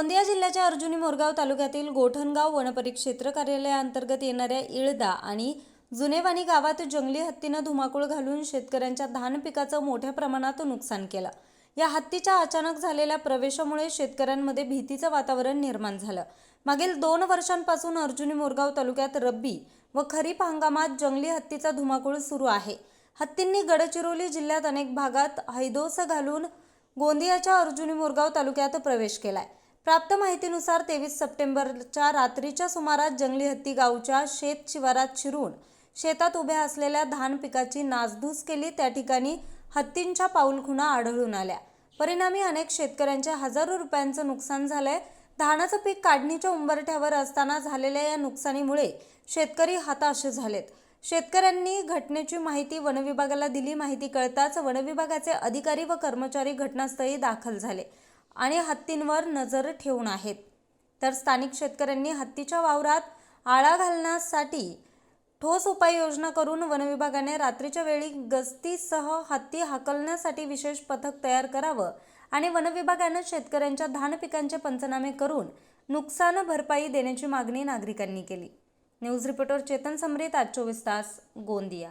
गोंदिया जिल्ह्याच्या अर्जुनी मोरगाव तालुक्यातील गोठणगाव वनपरिक्षेत्र कार्यालयाअंतर्गत येणाऱ्या इळदा आणि जुनेवानी गावात जंगली हत्तीनं धुमाकूळ घालून शेतकऱ्यांच्या धान पिकाचं मोठ्या प्रमाणात नुकसान केलं. या हत्तीच्या अचानक झालेल्या प्रवेशामुळे शेतकऱ्यांमध्ये भीतीचं वातावरण निर्माण झालं. मागील दोन वर्षांपासून अर्जुनी मोरगाव तालुक्यात रब्बी व खरीप हंगामात जंगली हत्तीचा धुमाकूळ सुरू आहे. हत्तींनी गडचिरोली जिल्ह्यात अनेक भागात हैदोस घालून गोंदियाच्या अर्जुनी मोरगाव तालुक्यात प्रवेश केलाय. प्राप्त माहितीनुसार तेवीस सप्टेंबरच्या रात्रीच्या सुमारास जंगली हत्ती गावच्या शेत शिवारात शिरून शेतात उभ्या असलेल्या धान पिकाची नासधूस केली. त्या ठिकाणी हत्तींच्या पाऊलखुणा आढळून आल्या. परिणामी अनेक शेतकऱ्यांच्या हजारो रुपयांचं नुकसान झालंय. धानाचं पीक काढणीच्या उंबरठ्यावर असताना झालेल्या या नुकसानीमुळे शेतकरी हताश झालेत. शेतकऱ्यांनी घटनेची माहिती वनविभागाला दिली. माहिती कळताच वनविभागाचे अधिकारी व कर्मचारी घटनास्थळी दाखल झाले. आणि हत्तींवर नजर ठेवून आहेत. तर स्थानिक शेतकऱ्यांनी हत्तीच्या वावरात आळा घालण्यासाठी ठोस उपाययोजना करून वनविभागाने रात्रीच्या वेळी गस्तीसह हत्ती हाकलण्यासाठी विशेष पथक तयार करावं आणि वनविभागानं शेतकऱ्यांच्या धान पिकांचे पंचनामे करून नुकसान भरपाई देण्याची मागणी नागरिकांनी केली. न्यूज रिपोर्टर चेतन समरीत आज चोवीस तास गोंदिया.